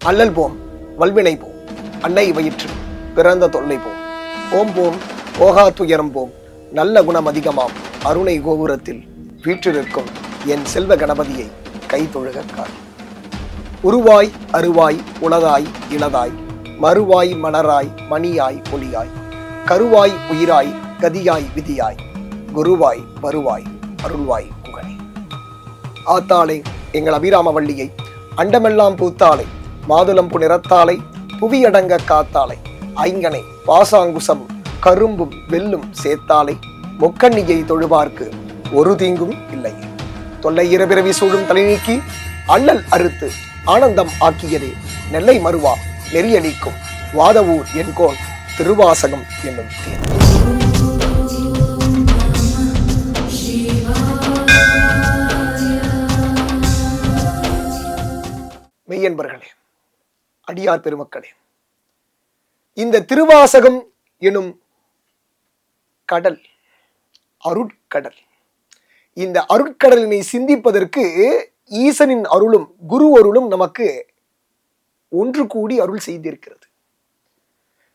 அல்லல் போம் வல்வினை போம் அன்னை வயிற்று பிறந்த தொல்லை போம். ஓம் போம் போகா துயரம் போம் நல்ல குணம் அதிகமாம் அருணை கோபுரத்தில் வீற்றிருக்கும் என் செல்வ கணபதியை கை தொழுக கால். உருவாய் அருவாய் உளதாய் இளதாய் மறுவாய் மணராய் மணியாய் ஒளியாய் கருவாய் உயிராய் கதியாய் விதியாய் குருவாய் வருவாய் அருள்வாய் புகழே ஆத்தாளை எங்கள் அபிராமவள்ளியை அண்டமெல்லாம் பூத்தாளை மாதுளம்பு நிறத்தாலை புவியடங்க காத்தாளை ஐங்கனை பாசாங்குசம் கரும்பும் வெல்லும் சேத்தாளை முக்கண்ணியை தொழுவார்க்கு ஒரு தீங்கும் இல்லை. தொல்லை இரபிரவி சூழும் தலை நீக்கி அள்ளல் அறுத்து ஆனந்தம் ஆக்கியதே நெல்லை மறுவா நெறியளிக்கும் வாதவூர் என்கோன் திருவாசகம் என்னும் தேர் மெய்யன்பர்களே அடியார் பெருமக்களே இந்த திருவாசகம் எனும் கடல் அருட்கடல். இந்த அருட்கடலினை சிந்திப்பதற்கு ஈசனின் அருளும் குரு அருளும் நமக்கு ஒன்று கூடி அருள் செய்திருக்கிறது.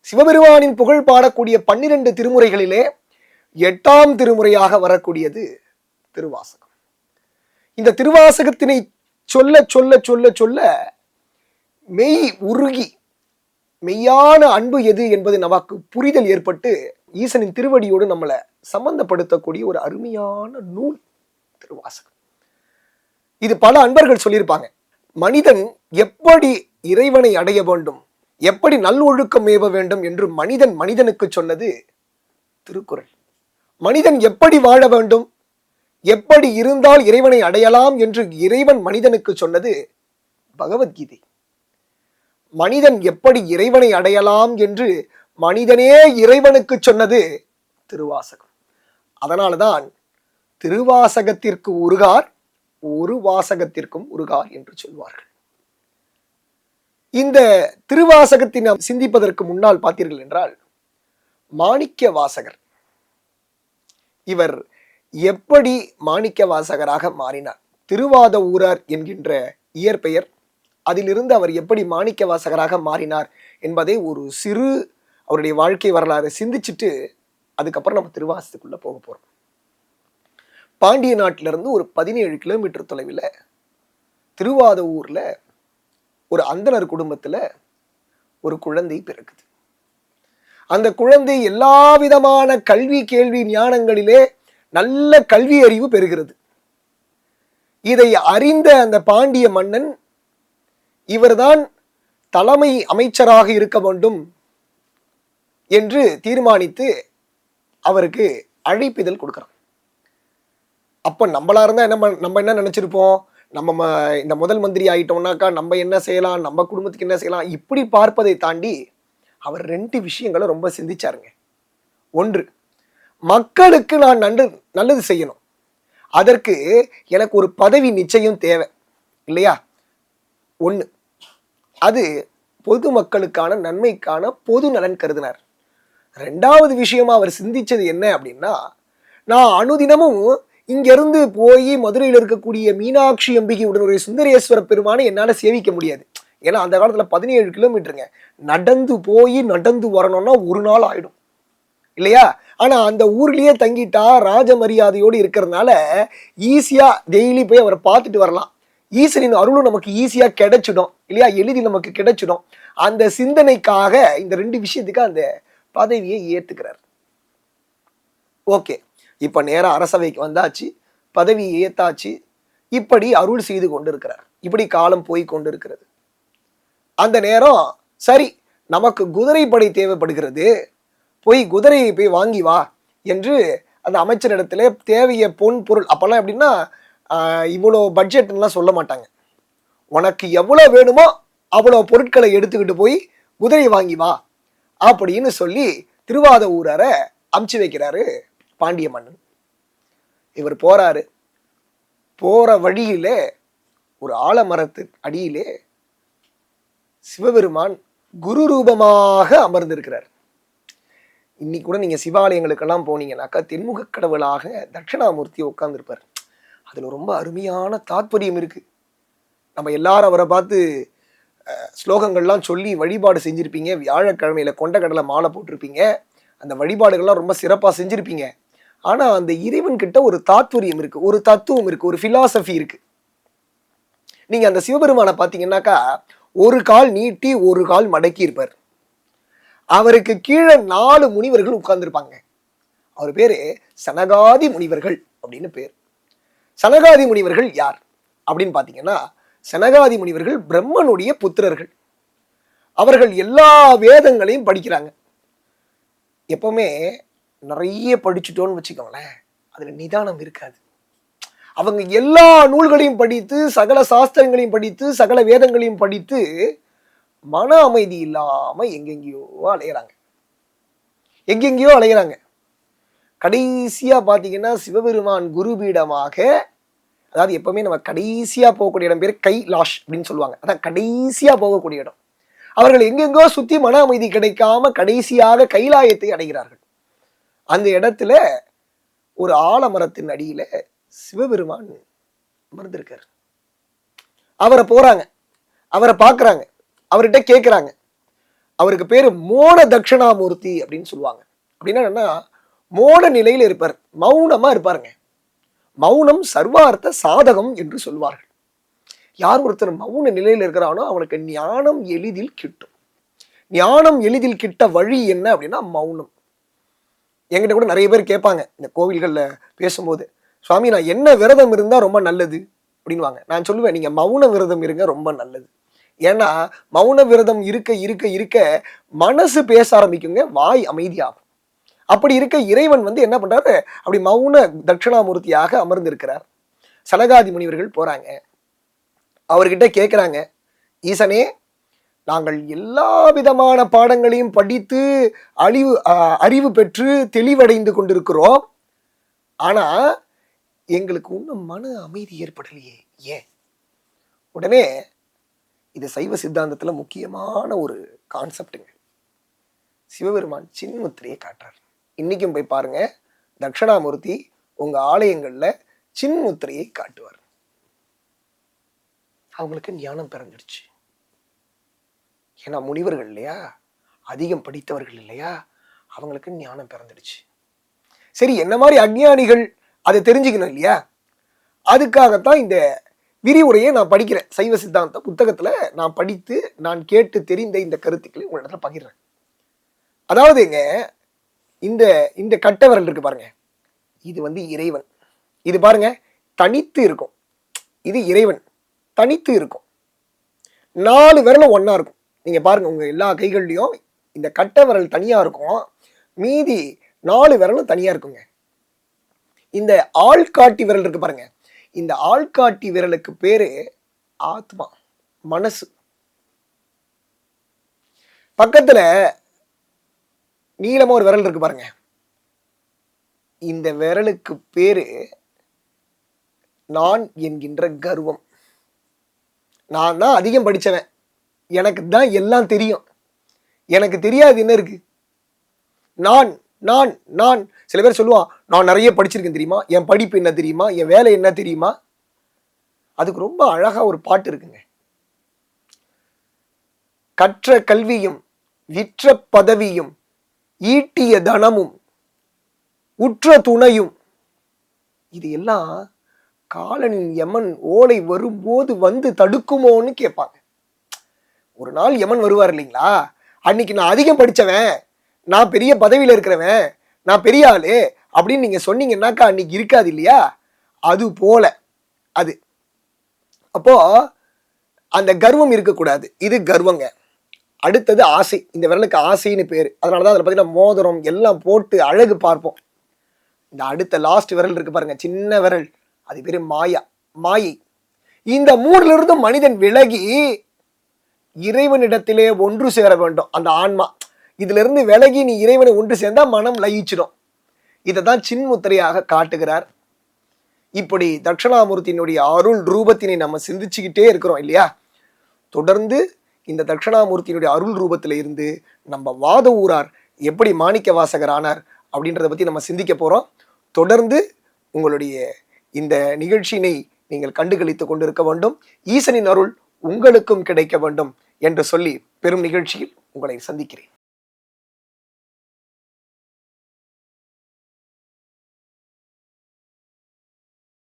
சிவபெருமானின் புகழ் பாடக்கூடிய பன்னிரண்டு திருமுறைகளிலே எட்டாம் திருமுறையாக வரக்கூடியது திருவாசகம். இந்த திருவாசகத்தினை சொல்ல சொல்ல சொல்ல சொல்ல மெய் உருகி மெய்யான அன்பு எது என்பது நமக்கு புரிதல் ஏற்பட்டு ஈசனின் திருவடியோடு நம்மளை சம்பந்தப்படுத்தக்கூடிய ஒரு அருமையான நூல் திருவாசகம். இது பல அன்பர்கள் சொல்லியிருப்பாங்க. மனிதன் எப்படி இறைவனை அடைய வேண்டும் எப்படி நல்லொழுக்கம் ஏவ வேண்டும் என்று மனிதன் மனிதனுக்கு சொன்னது திருக்குறள். மனிதன் எப்படி வாழ வேண்டும் எப்படி இருந்தால் இறைவனை அடையலாம் என்று இறைவன் மனிதனுக்கு சொன்னது பகவத்கீதை. மனிதன் எப்படி இறைவனை அடையலாம் என்று மனிதனே இறைவனுக்கு சொன்னது திருவாசகம். அதனால்தான் திருவாசகத்திற்கு உருகார் ஒரு வாசகத்திற்கும் உருகார் என்று சொல்வார்கள். இந்த திருவாசகத்தை நாம் சிந்திப்பதற்கு முன்னால் பார்த்தீர்கள் என்றால் மாணிக்க வாசகர் இவர் எப்படி மாணிக்க வாசகராக மாறினார்? திருவாத ஊரார் என்கின்ற இயற்பெயர் அதிலிருந்து அவர் எப்படி மாணிக்க வாசகராக மாறினார் என்பதை ஒரு சிறு அவருடைய வாழ்க்கை வரலாறு சிந்திச்சுட்டு அதுக்கப்புறம் நம்ம திருவாசத்துக்குள்ள போக போறோம். பாண்டிய நாட்டிலிருந்து ஒரு பதினேழு கிலோமீட்டர் தொலைவில் திருவாத ஊர்ல ஒரு அந்தனர் குடும்பத்துல ஒரு குழந்தை பிறக்குது. அந்த குழந்தை எல்லா விதமான கல்வி கேள்வி ஞானங்களிலே நல்ல கல்வி அறிவு பெறுகிறது. இதை அறிந்த அந்த பாண்டிய மன்னன் இவர்தான் தலைமை அமைச்சராக இருக்க வேண்டும் என்று தீர்மானித்து அவருக்கு அழைப்பிதழ் கொடுக்குறான். அப்போ நம்மளா இருந்தால் என்ன நம்ம என்ன நினச்சிருப்போம்? நம்ம ம- இந்த முதல் மந்திரி ஆகிட்டோம்னாக்கா நம்ம என்ன செய்யலாம்? நம்ம குடும்பத்துக்கு என்ன செய்யலாம்? இப்படி பார்ப்பதை தாண்டி அவர் ரெண்டு விஷயங்களை ரொம்ப சிந்திச்சாருங்க. ஒன்று மக்களுக்கு நான் நன்று நல்லது செய்யணும். அதற்கு எனக்கு ஒரு பதவி நிச்சயம் தேவை. இல்லையா? ஒன்று அது பொது மக்களுக்கான நன்மைக்கான பொது நலன் கருதினார். ரெண்டாவது விஷயமா அவர் சிந்திச்சது என்ன அப்படின்னா நான் அனுதினமும் இங்கிருந்து போய் மதுரையில் இருக்கக்கூடிய மீனாட்சி அம்பிகை உடனுடைய சுந்தரேஸ்வர பெருமானை என்னால் சேவிக்க முடியாது. ஏன்னா அந்த காலத்தில் பதினேழு கிலோமீட்டருங்க. நடந்து போய் நடந்து வரணும்னா ஒரு நாள் ஆயிடும். இல்லையா? ஆனா அந்த ஊர்லயே தங்கிட்டா ராஜ மரியாதையோடு இருக்கிறதுனால ஈஸியா டெய்லி போய் அவரை பார்த்துட்டு வரலாம். ஈசனின் அருளும் நமக்கு ஈஸியா கிடைச்சிடும். இல்லையா? எளிதில் நமக்கு கிடைச்சிடும். அந்த சிந்தனைக்காக இந்த ரெண்டு விஷயத்துக்கு அந்த பதவியை ஏத்துக்கிறார். ஓகே. இப்ப நேராக அரசவைக்கு வந்தாச்சு. பதவியை ஏத்தாச்சு. இப்படி அருள் செய்து கொண்டிருக்கிறார். இப்படி காலம் போய் கொண்டிருக்கிறது. அந்த நேரம் சரி நமக்கு குதிரைப்படை தேவைப்படுகிறது. போய் குதிரையை போய் வாங்கி வா என்று அந்த அமைச்சரிடத்துல தேவைய பொன் பொருள் அப்பெல்லாம் எப்படின்னா இவ்வளோ பட்ஜெட்லாம் சொல்ல மாட்டாங்க. உனக்கு எவ்வளோ வேணுமோ அவ்வளோ பொருட்களை எடுத்துக்கிட்டு போய் குதிரை வாங்கி வா அப்படின்னு சொல்லி திருவாத ஊரார அமுச்சு வைக்கிறாரு பாண்டிய மன்னன். இவர் போறாரு. போற வழியில ஒரு ஆலமரத்து அடியிலே சிவபெருமான் குரு ரூபமாக அமர்ந்திருக்கிறார். இன்னைக்கு கூட நீங்க சிவாலயங்களுக்கெல்லாம் போனீங்கன்னாக்கா தென்முக கடவுளாக தட்சிணாமூர்த்தி உட்கார்ந்திருப்பார். அதுல ரொம்ப அருமையான தாத்பரியம் இருக்கு. நம்ம எல்லாரும் அவரை பார்த்து ஸ்லோகங்கள்லாம் சொல்லி வழிபாடு செஞ்சிருப்பீங்க. வியாழக்கிழமையில கொண்டக்கடலை மாலை போட்டிருப்பீங்க. அந்த வழிபாடுகள்லாம் ரொம்ப சிறப்பாக செஞ்சுருப்பீங்க. ஆனா அந்த இறைவன் கிட்ட ஒரு தாத்பரியம் இருக்கு ஒரு தத்துவம் இருக்கு ஒரு பிலாசபி இருக்கு. நீங்க அந்த சிவபெருமானை பார்த்தீங்கன்னாக்கா ஒரு கால் நீட்டி ஒரு கால் மடக்கி இருப்பார். அவருக்கு கீழே நாலு முனிவர்கள் உட்கார்ந்துருப்பாங்க. அவர் பேரு சனகாதி முனிவர்கள் அப்படின்னு பேர். சனகாதி முனிவர்கள் யார்? அப்படின்னு பார்த்தீங்கன்னா சனகாதி முனிவர்கள் பிரம்மனுடைய புத்திரர்கள். அவர்கள் எல்லா வேதங்களையும் படிக்கிறாங்க. எப்பவுமே நிறைய படிச்சுட்டோன்னு வச்சுக்கோங்களேன் அதில் நிதானம் இருக்காது. அவங்க எல்லா நூல்களையும் படித்து சகல சாஸ்திரங்களையும் படித்து சகல வேதங்களையும் படித்து மன அமைதி இல்லாமல் எங்கெங்கேயோ அலையிறாங்க. எங்கெங்கேயோ அலையிறாங்க. கடைசியாக பார்த்தீங்கன்னா சிவபெருமான் குருபீடமாக அதாவது எப்பவுமே நம்ம கடைசியாக போகக்கூடிய இடம் பேர் கை லாஷ் அப்படின்னு சொல்லுவாங்க. அதான் கடைசியாக போகக்கூடிய இடம். அவர்கள் எங்கெங்கோ சுற்றி மன அமைதி கிடைக்காம கடைசியாக கைலாயத்தை அடைகிறார்கள். அந்த இடத்துல ஒரு ஆலமரத்தின் அடியில் சிவபெருமான் அமர்ந்திருக்கார். அவரை போகிறாங்க அவரை பார்க்குறாங்க அவர்கிட்ட கேட்குறாங்க அவருக்கு பேர் மோன தட்சிணாமூர்த்தி அப்படின்னு சொல்லுவாங்க. அப்படின்னா என்னன்னா மோன நிலையில் இருப்பார். மௌனமாக இருப்பாருங்க. மௌனம் சர்வார்த்த சாதகம் என்று சொல்வார்கள். யார் ஒருத்தர் மௌன நிலையில் இருக்கிறானோ அவனுக்கு ஞானம் எளிதில் கிட்டும். ஞானம் எளிதில் கிட்ட வழி என்ன அப்படின்னா மௌனம். என்கிட்ட கூட நிறைய பேர் கேட்பாங்க இந்த கோவில்களில் பேசும்போது சுவாமி நான் என்ன விரதம் இருந்தால் ரொம்ப நல்லது? அப்படின்வாங்க நான் சொல்லுவேன் நீங்கள் மௌன விரதம் இருங்க ரொம்ப நல்லது. ஏன்னா மௌன விரதம் இருக்க இருக்க இருக்க மனசு பேச ஆரம்பிக்குங்க வாய் அமைதியாகும். அப்படி இருக்க இறைவன் வந்து என்ன பண்றாரு? அப்படி மௌன தட்சிணாமூர்த்தியாக அமர்ந்திருக்கிறார். சனகாதி முனிவர்கள் போறாங்க. அவர்கிட்ட கேட்குறாங்க ஈசனே நாங்கள் எல்லா விதமான பாடங்களையும் படித்து அழிவு அறிவு பெற்று தெளிவடைந்து கொண்டிருக்கிறோம். ஆனால் எங்களுக்கு இன்னும் மன அமைதி ஏற்படலையே. ஏன்? உடனே இது சைவ சித்தாந்தத்தில் முக்கியமான ஒரு கான்செப்டுங்க சிவபெருமான் சின்முத்திரையை காட்டுறார். இன்றைக்கும் போய் பாருங்க. தட்சிணாமூர்த்தி உங்க ஆலயங்கள்ல சின்முத்திரையை காட்டுவார். அவங்களுக்கு ஞானம் பிறந்துடுச்சு. ஏன்னா முனிவர்கள் இல்லையா? அதிகம் படித்தவர்கள் இல்லையா? அவங்களுக்கு ஞானம் பிறந்துடுச்சு. சரி என்ன மாதிரி அஞ்ஞானிகள் அதை தெரிஞ்சுக்கணும் இல்லையா? அதுக்காகத்தான் இந்த விரிவுரையை நான் படிக்கிறேன். சைவ சித்தாந்த புத்தகத்துல நான் படித்து நான் கேட்டு தெரிந்த இந்த கருத்துக்களை உங்களிடத்துல பகிர்றேன். அதாவதுங்க இந்த இந்த கட்டவரல் இருக்கு பாருங்க. இது வந்து இறைவன். இது பாருங்க தனித்து இருக்கும். இது இறைவன். தனித்து இருக்கும். நாலு விரலும் ஒன்றா இருக்கும். நீங்கள் பாருங்கள் உங்கள் எல்லா கைகள்லையும் இந்த கட்டை விரல் தனியாக இருக்கும். மீதி நாலு விரலும் தனியாக இருக்குங்க. இந்த ஆள்காட்டி விரல் இருக்கு பாருங்க. இந்த ஆள்காட்டி விரலுக்கு பேர் ஆத்மா மனசு. பக்கத்தில் நீளமாக ஒரு விரல் இருக்கு பாருங்க. இந்த விரலுக்கு பேர் நான் என்கின்ற கர்வம். நான் தான் அதிகம் படித்தவன் எனக்கு தான் எல்லாம் தெரியும். எனக்கு தெரியாது என்ன இருக்கு? நான் நான் நான். சில பேர் சொல்லுவான் நான் நிறைய படிச்சிருக்கேன் தெரியுமா? என் படிப்பு என்ன தெரியுமா? என் வேலை என்ன தெரியுமா? அதுக்கு ரொம்ப அழகாக ஒரு பாட்டு இருக்குங்க. கற்ற கல்வியும் விற்ற பதவியும் ஈட்டிய தனமும் உற்ற துணையும். இது எல்லாம் காலனின் யமன் ஓலை வரும்போது வந்து தடுக்குமோன்னு கேட்பாங்க. ஒரு நாள் யமன் வருவார் இல்லைங்களா? அன்னைக்கு நான் அதிகம் படித்தவன் நான் பெரிய பதவியில் இருக்கிறவன் நான் பெரிய ஆளு அப்படின்னு நீங்கள் சொன்னீங்கன்னாக்கா அன்னைக்கு இருக்காது இல்லையா? அது போல அது. அப்போ அந்த கர்வம் இருக்கக்கூடாது. இது கர்வங்க. அடுத்தது ஆசை. இந்த விரலுக்கு ஆசைன்னு பேர். அதனாலதான் அதில் பார்த்தீங்கன்னா மோதிரம் எல்லாம் போட்டு அழகு பார்ப்போம். இந்த அடுத்த லாஸ்ட் விரல் இருக்கு பாருங்க. சின்ன விரல். அது பேர் மாயா. மாயை. இந்த மூணுல மனிதன் விலகி இறைவனிடத்திலே ஒன்று சேர வேண்டும். அந்த ஆன்மா. இதிலிருந்து விலகி நீ இறைவனை ஒன்று சேர்ந்தா மனம் லயிச்சிடும். இதை தான் சின்முத்திரையாக காட்டுகிறார். இப்படி தட்சிணாமூர்த்தியினுடைய அருள் ரூபத்தினை நம்ம சிந்திச்சுக்கிட்டே இருக்கிறோம் இல்லையா? தொடர்ந்து இந்த தட்சிணாமூர்த்தியினுடைய அருள் ரூபத்தில் இருந்து நம்ம வாத ஊரார் எப்படி மாணிக்க வாசகர் ஆனார் அப்படின்றத பற்றி நம்ம சிந்திக்க போகிறோம் தொடர்ந்து உங்களுடைய இந்த நிகழ்ச்சியினை நீங்கள் கண்டுகளித்து கொண்டிருக்க வேண்டும். ஈசனின் அருள் உங்களுக்கும் கிடைக்க வேண்டும் என்று சொல்லி பெரும் நிகழ்ச்சியில் உங்களை சந்திக்கிறேன்.